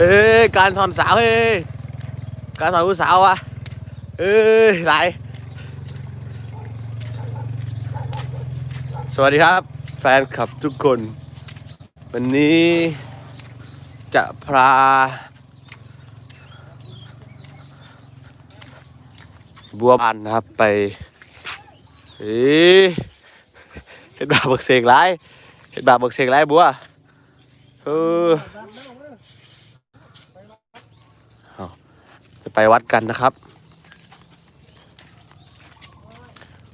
เอ้ยการถอนสาวเฮ้ยการถอนผู้สาววะเอ้ยไหลสวัสดีครับ แฟนคลับทุกคน วันนี้จะพาบัวบานนะครับไปเอ้ยเห็นบาบักเสกไรเห็นบาบักเสกไรบัวเออ จะ ไปวัดกันนะครับ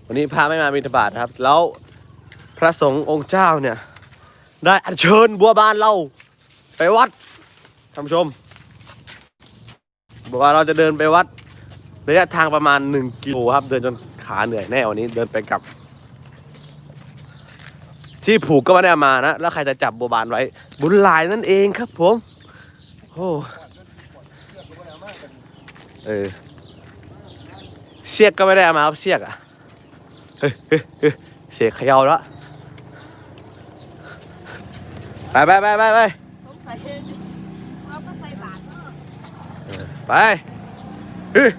วันนี้พระไม่มาบิณฑบาตครับ แล้วพระสงฆ์องค์เจ้าเนี่ย ได้อัญเชิญบัวบานเรา ไปวัดท่านผู้ชมบอกว่าเราจะเดินไปวัดระยะทางประมาณ1กิโลครับ เดินจนขาเหนื่อยแน่วันนี้เดินไปกลับ ที่ผูกก็ไม่ได้มานะ แล้วใครจะจับบัวบานไว้ บุญหลายนั่นเองครับผมโอ้ เออ เสียกก็ไม่ได้เอามาครับเสียกอะเฮ้ยเฮ้ยเฮ้ยเสียกเขย่าแล้วไปไปไปไปไปต้องใส่เองเราก็ใส่บาทเนาะไปเฮ้ย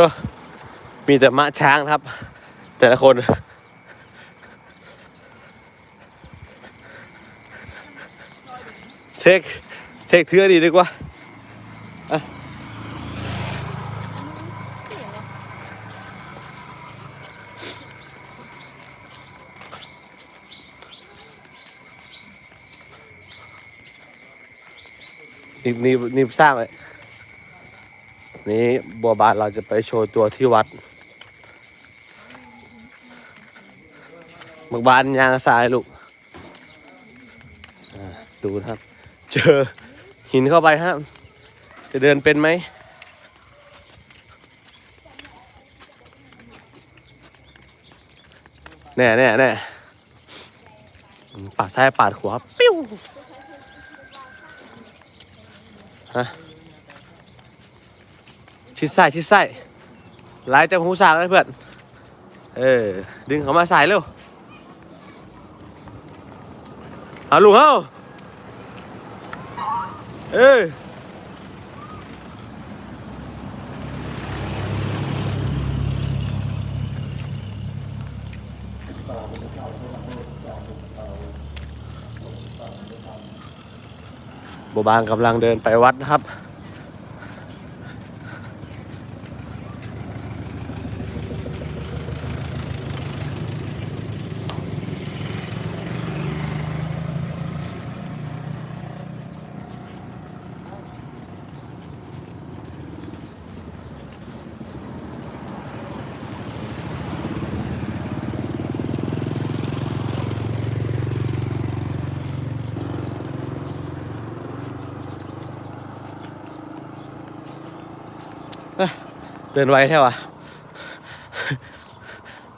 เออมีแต่ม้าช้างครับ แต่ละคนเช็คเช็คเทือดีดีกว่าอะนี่นี่นี่สร้างเลย นี้บัวบานเราจะไปโชว์ตัวที่วัดบักบานยางทรายลูกดูนะครับ เจอหินเข้าไปฮะจะเดินเป็นไหมแน่แน่แน่ปาดซ้ายปาดขวาปิ้วฮะ ชิดซ้ชิดซ้ายไล่จากหูสากเลยเพื่อน เออ ดึงเขามาใส่เร็วเอาลูกเฮาเออบบานกำลังเดินไปวัดนะครับ เดินไวแท้วะ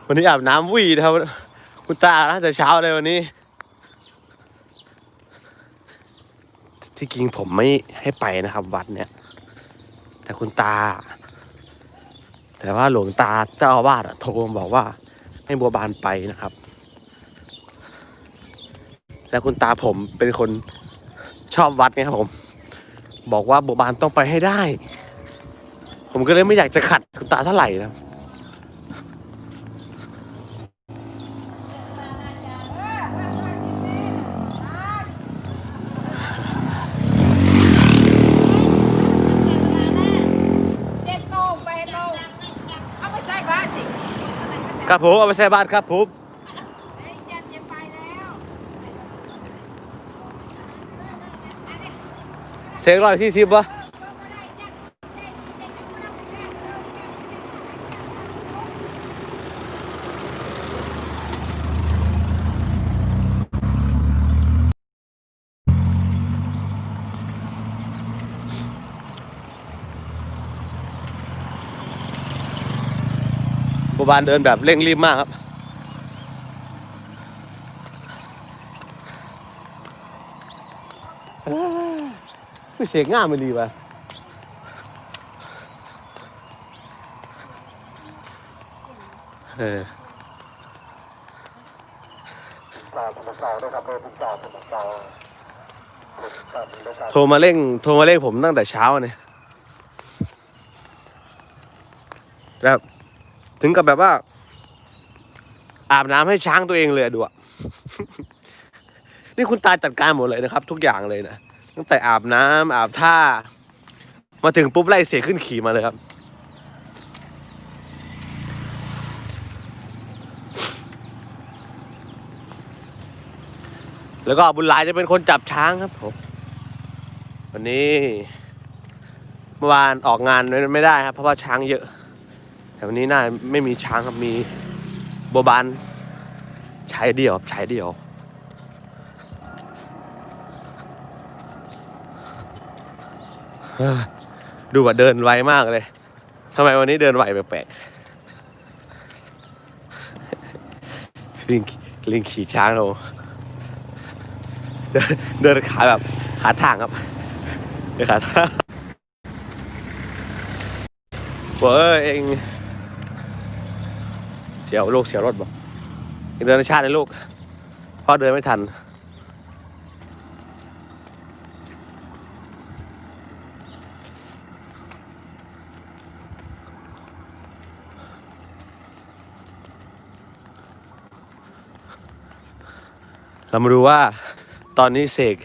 วันนี้อาบน้ำวีนะครับ คุณตาน้ำแต่เช้าเลยวันนี้ ที่จริงผมไม่ให้ไปนะครับวัดเนี่ย แต่คุณตา แต่ว่าหลวงตาเจ้าอาวาสโทรมาบอกว่าให้บัวบานไปนะครับ แล้วคุณตาผมเป็นคนชอบวัดไงครับผม บอกว่าบัวบานต้องไปให้ได้ ผมก็เลยไม่อยากจะขัดคุณตาเท่าไหร่นะเจ็ดโมงแปดโมงเอาไปใส่บครับผมเอาไปใส่บ้าตรครับผมเฮ้ยเจ็ดจะไปแล้วเสียงร้อยที่สิบวะ วบานเดินแบบเร่งรีบมากครับ ไม่เสียงง่ามไม่ดีป่ะเออโทรมาเร่งโทรมาเร่งผมตั้งแต่เช้าเนี่ยแบบ ถึงกับแบบว่า อาบน้ำให้ช้างตัวเองเลยดูอะนี่คุณตาจัดการหมดเลยนะครับ ทุกอย่างเลยนะตั้งแต่อาบน้ำอาบท่า มาถึงปุ๊บไล่เสียขึ้นขี่มาเลยครับแล้วก็บุญหลายจะเป็นคนจับช้างครับผมวันนี้ เมื่อวานออกงานไม่ได้ครับ เพราะว่าช้างเยอะ แต่วันนี้น่าไม่มีช้างครับมีโบบานใช้เดียวครับใช้เดียว ดูว่าเดินไวมากเลยทำไมวันนี้เดินไวแปลกๆลิงลิงขี่ช้างเราเดินขาแบบขาทางครับเดินขาทางบอกเออเอง สียวลูกเสียวรถบอกเองเดินในชาติเลยลูกพ่อเดินไม่ทันเรามาดูว่าตอนนี้เสก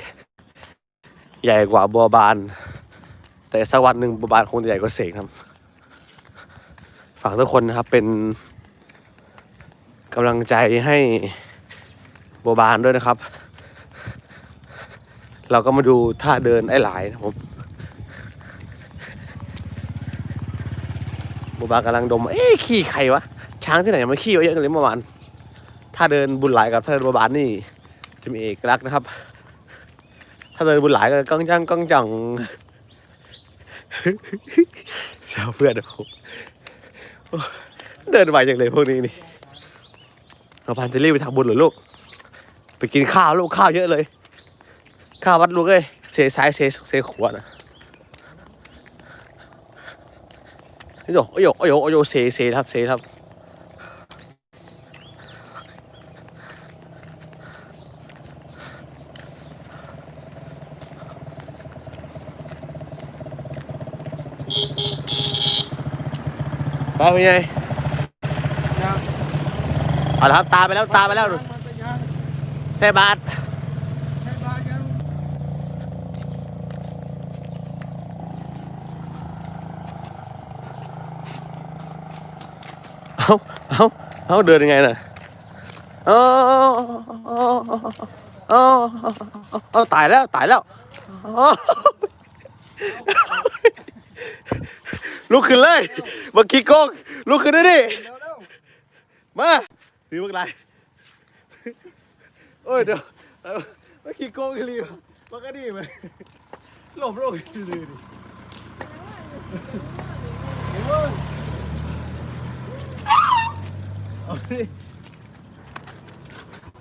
ใหญ่กว่าบัวบาน แต่สักวันหนึ่งบัวบานคงจะใหญ่กว่าเสกครับ ฝากทุกคนนะครับเป็น กำลังใจให้บัวบานด้วยนะครับ เราก็มาดูท่าเดินไอ้หลายนะผมบัวบานกำลังดม เอ๊ะขี้ใครวะ ช้างที่ไหนมาขี้เยอะกันเลยเมื่อวานถ้าเดินบุญหลายกับถ้าเดินบัวบานนี่ จะมีเอกลักษณ์นะครับถ้าเดินบุญหลายก็ก้องจังก้องจังชาวเพื่อนผมเดินไวจังเลยพวกนี้นี่ เราพันจะรีบไปทำบุญเหรอลูก ไปกินข้าวลูกข้าวเยอะเลย ข้าววัดลูกเอ้ยเซซ้ายเซเซขวานะโอ้ยโอ้ยโอ้ยโอ้ยเซเซครับเซครับไปเป็นไง เอาละครับตาไปแล้วตาไปแล้วมันเป็นยังเซบาทใช่บ้าเอาเอาเอาเดินยังไงน่ะเอาเอาเออตายแล้วตายแล้วลุกขึ้นเลยเมื่อกี้โกงลุกขึ้นได้ดิมา ถือพวกไรโอ้ยเดี๋ยวเอาเมื่อกี้โกงกันรีบมันก็ดีไหมหลบโลกซื่อๆดิโอ้ยเอาดิ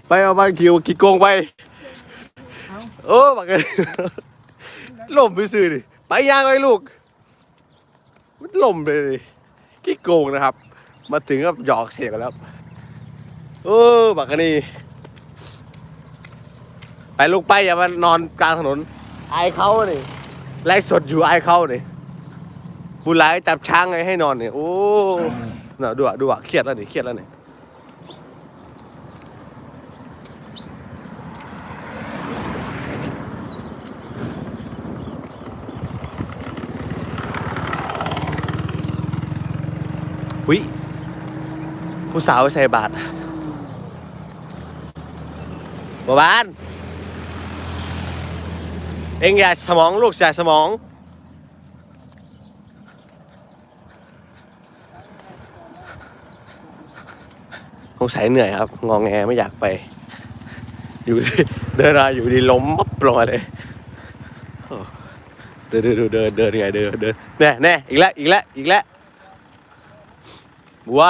ไปเอาบ้านคิวกี่โกงไปโอ้บักกันหล่มไปซื่อดิไปย่างไว้ลูกมันหล่มไปเลยกี่โกงนะครับ มาถึงก็หยอกเสียกันแล้ว เออบักกะนี่ไปลูกไปอย่ามานอนกลางถนนอายเขานี่ไล่สดอยู่อายเขานี่บุญหลายจับช้างไงให้นอนเนี่ยโอ้น่ะดูอะดูอะเครียดแล้วนี่เครียดแล้วนี่หุยผู้สาวไปใส่บาตร บัวบานเอ็งอย่าสมองลูกอย่าสมองสงสัยเหนื่อยครับ งองแงไม่อยากไป อยู่เดินมาอยู่ดีล้มมับลงมาเลยเดินเดินเดินเดินยังไงเดินเดินแน่แน่อีกแล้วอีกแล้วอีกแล้วบัว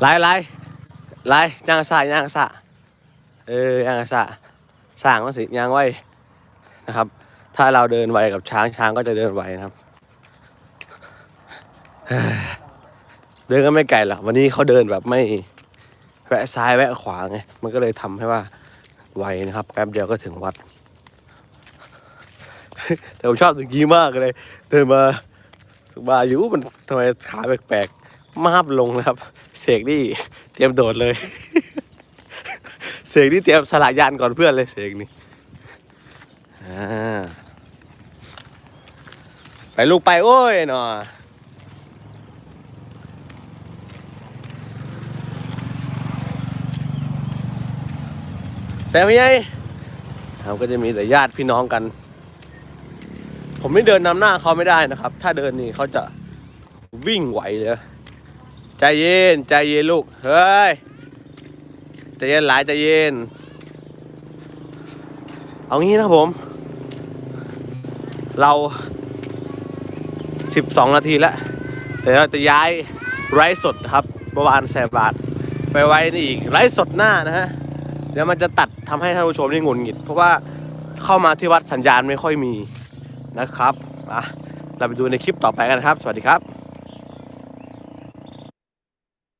ไล่ไล่ไล่ย่างสะยางสะเออยางสะสร้างมันสิยางไว้นะครับ ถ้าเราเดินไวกับช้างช้างก็จะเดินไวนะครับ เดินก็ไม่ไกลหรอกวันนี้เขาเดินแบบไม่แวะซ้ายแวะขวาไงมันก็เลยทำให้ว่าไวนะครับ แป๊บเดียวก็ถึงวัดแต่ผมชอบตรงนี้มากเลย เดินมามาอยู่มันทำไมขาแปลกๆมาบลงนะครับ เสกนี่เตรียมโดดเลย เสกนี่เตรียมสละยานก่อนเพื่อนเลยเสกนี่ไปลูกไปโอ้ยหนอแต่ไม่ใช่เราก็จะมีแต่ญาติพี่น้องกัน ผมไม่เดินนำหน้าเขาไม่ได้นะครับ ถ้าเดินนี่เขาจะวิ่งไหวเลย ใจเย็น ใจเย็นลูก เฮ้ย ใจเย็นหลายใจเย็น เอางี้นะผม เรา 12 นาทีแล้วเดี๋ยวเราจะย้ายไร้สดครับเมื่อวานแสบบาท ไปไว้นี่อีกไร้สดหน้านะฮะ เดี๋ยวมันจะตัดทำให้ท่านผู้ชมนี่งุดหงิด เพราะว่าเข้ามาที่วัดสัญญาณไม่ค่อยมีนะครับอะเราไปดูในคลิปต่อไปกันครับ สวัสดีครับ